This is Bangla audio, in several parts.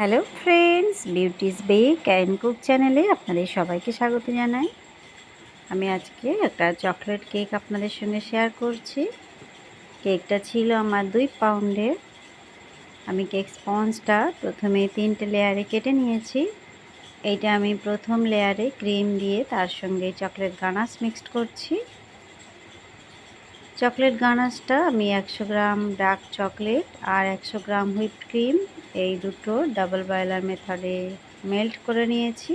Hello friends, beauty's bake and cook চ্যানেলে আপনাদের সবাইকে স্বাগত জানাই। আমি আজকে একটা চকলেট কেক আপনাদের সঙ্গে শেয়ার করছি। কেকটা ছিল আমার দুই পাউন্ডের। আমি কেক স্পঞ্জটা প্রথমে তিনটে লেয়ারে কেটে নিয়েছি। এইটা আমি প্রথম লেয়ারে ক্রিম দিয়ে তার সঙ্গে চকলেট গানাস মিক্সড করছি। চকলেট গানাসটা আমি একশো গ্রাম ডার্ক চকলেট আর একশো গ্রাম হুইপ ক্রিম, এই দুটো ডাবল বয়লার মেথডে মেল্ট করে নিয়েছি।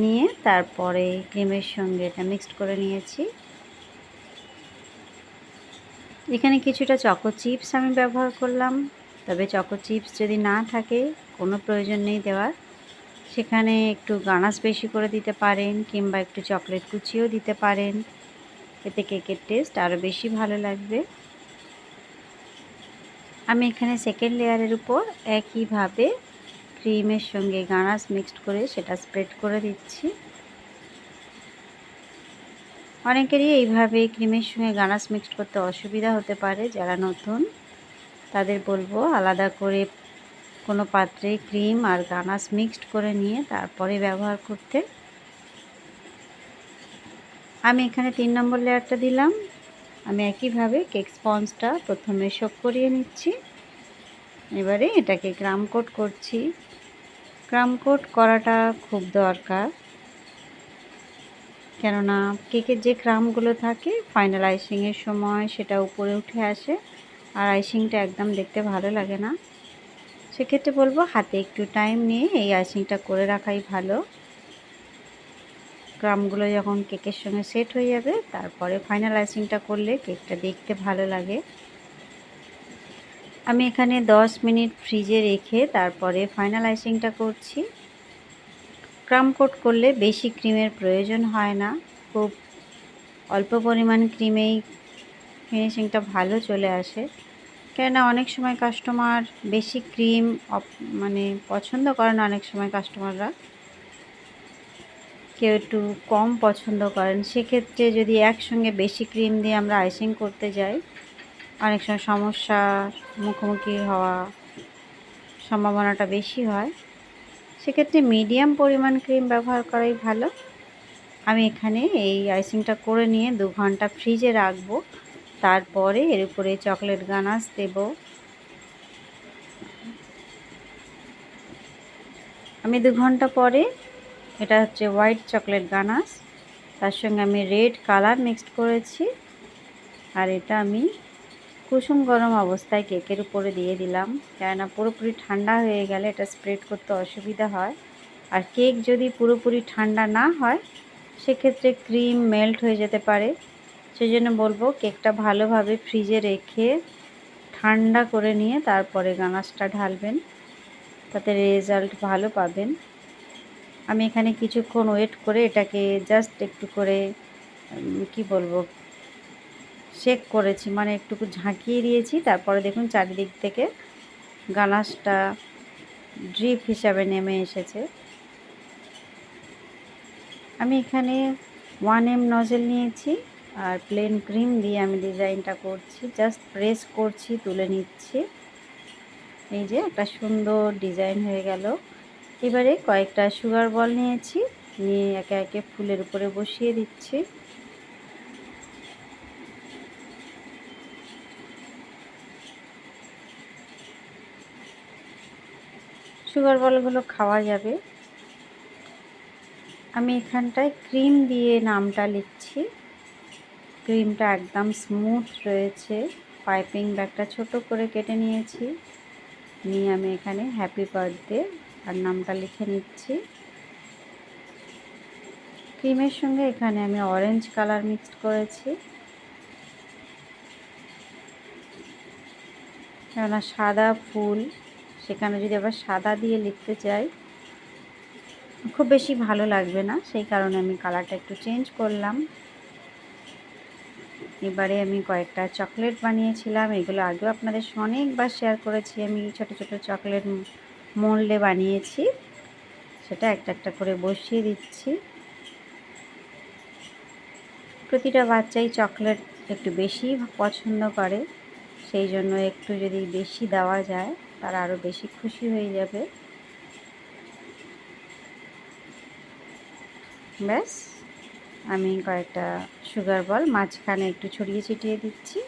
নিয়ে তারপরে ক্রিমের সঙ্গে এটা মিক্সড করে নিয়েছি। এখানে কিছুটা চকো চিপস আমি ব্যবহার করলাম, তবে চকো চিপস যদি না থাকে, কোনো প্রয়োজন নেই দেওয়ার। সেখানে একটু গানাস বেশি করে দিতে পারেন, কিংবা একটু চকলেট কুচিও দিতে পারেন। এতে কেকের টেস্ট আরও বেশি ভালো লাগবে। আমি এখানে সেকেন্ড লেয়ারের উপর একইভাবে ক্রিমের সঙ্গে গানাস মিক্সড করে সেটা স্প্রেড করে দিচ্ছি। অনেকেরই এইভাবে ক্রিমের সঙ্গে গানাস মিক্সড করতে অসুবিধা হতে পারে, যারা নতুন, তাদের বলব আলাদা করে কোনো পাত্রে ক্রিম আর গানাস মিক্সড করে নিয়ে তারপরে ব্যবহার করতে। আমি এখানে তিন নম্বর লেয়ারটা দিলাম। আমি একইভাবে কেক স্পঞ্জটা প্রথমে শোক করিয়ে নিচ্ছি। এবারে এটাকে গ্রাম কোট করছি। গ্রাম কোট করাটা খুব দরকার। কেননা কেকের যে ক্রামগুলো থাকে ফাইনাল আইসিংয়ের সময় সেটা উপরে উঠে আসে আর আইসিংটা একদম দেখতে ভালো লাগে না। সেক্ষেত্রে বলব হাতে একটু টাইম নিয়ে এই আইসিংটা করে রাখাই ভালো। ক্রামগুলো যখন কেকের সঙ্গে সেট হয়ে যাবে, তারপরে ফাইনাল আইসিংটা করলে কেকটা দেখতে ভালো লাগে। আমি এখানে 10 মিনিট ফ্রিজে রেখে তারপরে ফাইনাল আইসিংটা করছি। ক্রাম কোট করলে বেশি ক্রিমের প্রয়োজন হয় না। খুব অল্প পরিমাণ ক্রিমেই ফিনিশিংটা ভালো চলে আসে। কেননা অনেক সময় কাস্টমার বেশি ক্রিম মানে পছন্দ করে না অনেক সময় কাস্টমাররা। কেউ একটু কম পছন্দ করেন, সেক্ষেত্রে যদি একসঙ্গে বেশি ক্রিম দিয়ে আমরা আইসিং করতে যাই, অনেক সময় সমস্যার মুখোমুখি হওয়া সম্ভাবনাটা বেশি হয়, সেক্ষেত্রে মিডিয়াম পরিমাণ ক্রিম ব্যবহার করাই ভালো। আমি এখানে এই আইসিংটা করে নিয়ে দু ঘণ্টা ফ্রিজে রাখব, তারপরে এর উপরে চকলেট গানাস দেব। আমি দু ঘণ্টা পরে এটা হচ্ছে হোয়াইট চকলেট গানাস। তার সঙ্গে আমি রেড কালার মিক্সড করেছি। আর এটা আমি কুসুম গরম অবস্থায় কেকের উপরে দিয়ে দিলাম। কেননা পুরোপুরি ঠান্ডা হয়ে গেলে এটা স্প্রেড করতে অসুবিধা হয়। আর কেক যদি পুরোপুরি ঠান্ডা না হয়, সেক্ষেত্রে ক্রিম মেল্ট হয়ে যেতে পারে। সেই জন্য বলব কেকটা ভালোভাবে ফ্রিজে রেখে ঠান্ডা করে নিয়ে তারপরে গানাসটা ঢালবেন। তাতে রেজাল্ট ভালো পাবেন। আমি এখানে কিছুক্ষণ ওয়েট করে এটাকে জাস্ট একটু করে কি বলব শেক করেছি। মানে একটু ঝাঁকিয়ে দিয়েছি, তারপরে দেখুন চারিদিক থেকে গানাসটা ড্রিপ হিসাবে নেমে এসেছে। আমি এখানে ওয়ান এম নজেল নিয়েছি আর প্লেন ক্রিম দিয়ে আমি ডিজাইনটা করছি। জাস্ট প্রেস করছি, তুলে নিচ্ছি। এই যে একটা সুন্দর ডিজাইন হয়ে গেল। এবারে কয়েকটা সুগার বল নিয়েছি, নিয়ে একে একে ফুলের উপরে বসিয়ে দিচ্ছি। সুগার বলগুলো খাওয়া যাবে। আমি এখানটায় ক্রিম দিয়ে নামটা লিখছি। ক্রিমটা একদম স্মুথ রয়েছে। পাইপিং ব্যাগটা ছোট করে কেটে নিয়েছি। নিয়ে আমি এখানে হ্যাপি বার্থডে আর নামটা লিখে নিচ্ছি। ক্রিমের সঙ্গে এখানে আমি অরেঞ্জ কালার মিক্সড করেছি। কেননা সাদা ফুল, সেখানে যদি আবার সাদা দিয়ে লিখতে চাই, খুব বেশি ভালো লাগবে না, সেই কারণে আমি কালারটা একটু চেঞ্জ করলাম। এবারে আমি কয়েকটা চকলেট বানিয়েছিলাম, এগুলো আগেও আপনাদের অনেকবার শেয়ার করেছি আমি, ছোট ছোট চকলেট মোল্ডে বানিয়েছি। সেটা একটা একটা করে বসিয়ে দিচ্ছি। প্রতিটা বাচ্চাই চকলেট একটু বেশি পছন্দ করে, সেই জন্য একটু যদি বেশি দেওয়া যায়, তারা আরও বেশি খুশি হয়ে যাবে। ব্যাস, আমি কয়েকটা সুগার বল মাঝখানে একটু ছড়িয়ে ছিটিয়ে দিচ্ছি।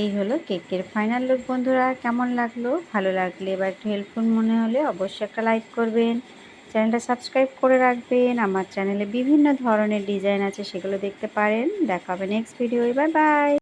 এই হলো কেকের ফাইনাল লুক বন্ধুরা, কেমন লাগল? ভালো লাগলে এবার একটু হেল্পফুল মনে হলে অবশ্যই একটা লাইক করবেন। চ্যানেলটা সাবস্ক্রাইব করে রাখবেন। আমার চ্যানেলে বিভিন্ন ধরনের ডিজাইন আছে, সেগুলো দেখতে পারেন। দেখা হবে নেক্সট ভিডিও বাই বাই